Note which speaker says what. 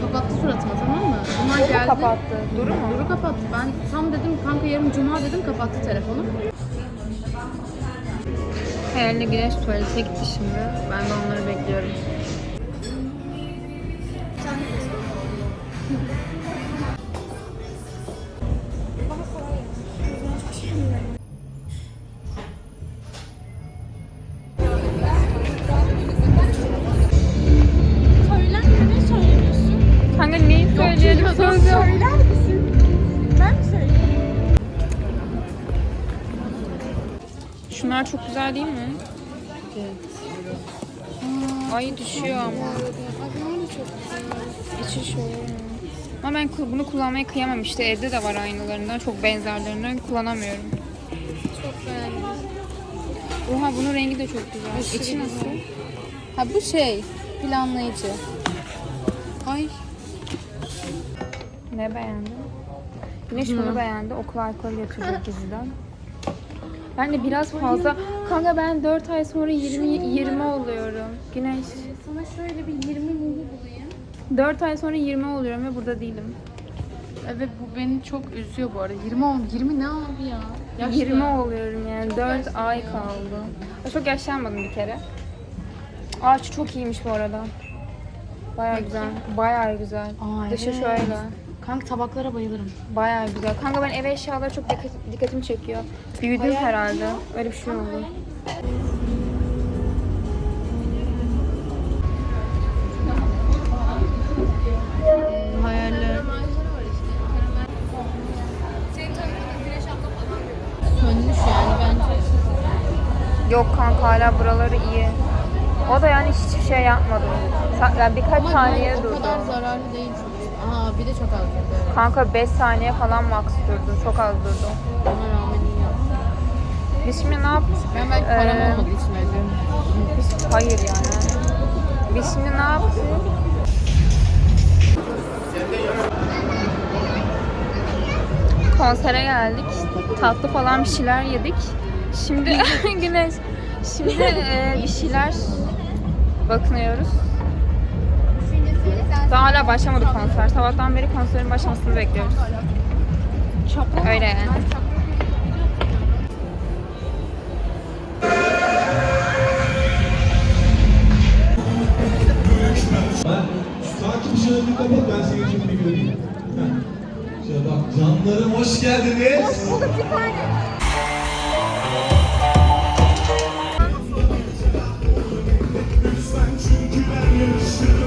Speaker 1: kapattı suratıma tamam mı? Bunlar
Speaker 2: Duru
Speaker 1: geldi.
Speaker 2: kapattı. Duru mu?
Speaker 1: Duru kapattı. Ben tam dedim kanka yarın cuma dedim kapattı telefonu.
Speaker 2: Hayalde güneş tuvalete gitti şimdi. Ben de onları bekliyorum. Şunlar çok güzel değil mi? Ay düşüyor ama. İçi şöyle. Ama ben bunu kullanmaya kıyamam işte. Evde de var aynılarından. Çok benzerlerinden kullanamıyorum.
Speaker 1: Çok beğendim.
Speaker 2: Oha bunun rengi de çok güzel. İçi nasıl?
Speaker 1: Ha bu şey planlayıcı. Ay
Speaker 2: Ne beğendin? Güneş bunu beğendi. Okul alkol götürecek diziden. Ben de biraz fazla... Kanka ben 4 ay sonra 20, 20 oluyorum. Güneş.
Speaker 1: sana şöyle bir 20 mumu bulayım.
Speaker 2: 4 ay sonra 20 oluyorum ve burada değilim.
Speaker 1: Evet bu beni çok üzüyor bu arada. 20 ol 20 ne abi ya? Yaşlı.
Speaker 2: 20 oluyorum yani. 4 ay kaldı. Ya Çok yaşlanmadım bir kere. Ağaç çok iyiymiş bu arada. Baya güzel. Baya güzel.
Speaker 1: Aa,
Speaker 2: Dışı
Speaker 1: evet.
Speaker 2: şöyle.
Speaker 1: Kanka tabaklara bayılırım.
Speaker 2: Baya güzel. Kanka ben ev eşyaları çok dikkat, dikkatimi çekiyor. Büyüdüm herhalde. Öyle bir şey oldu.
Speaker 1: Hayaller. Sönmüş yani bence.
Speaker 2: Yok kanka hala buraları iyi. O da yani hiçbir şey yapmadı. Sa- Yani birkaç
Speaker 1: Ama
Speaker 2: saniye
Speaker 1: yani o
Speaker 2: durdu.
Speaker 1: kadar zararlı değil. Aa bir de çok az durdu.
Speaker 2: Kanka 5 saniye falan max durdu. Çok az durdu.
Speaker 1: Ona rağmen iyi yaptı.
Speaker 2: Biz şimdi ne yaptık?
Speaker 1: Ben belki param
Speaker 2: Ee,
Speaker 1: olmadığı için.
Speaker 2: Biz, hayır yani. Biz şimdi ne yaptık? Konsere geldik. Tatlı falan bir şeyler yedik. Şimdi Güneş. Şimdi e, bir şeyler bakınıyoruz. Daha hala başlamadı konser. Sabahtan beri konserin başlamasını bekliyoruz. Öyle yani.
Speaker 3: Bir bir kapat ben seni çok bir göreyim. Şöyle bak canlarım hoş geldiniz. Lütfen çünkü ben yarışırım.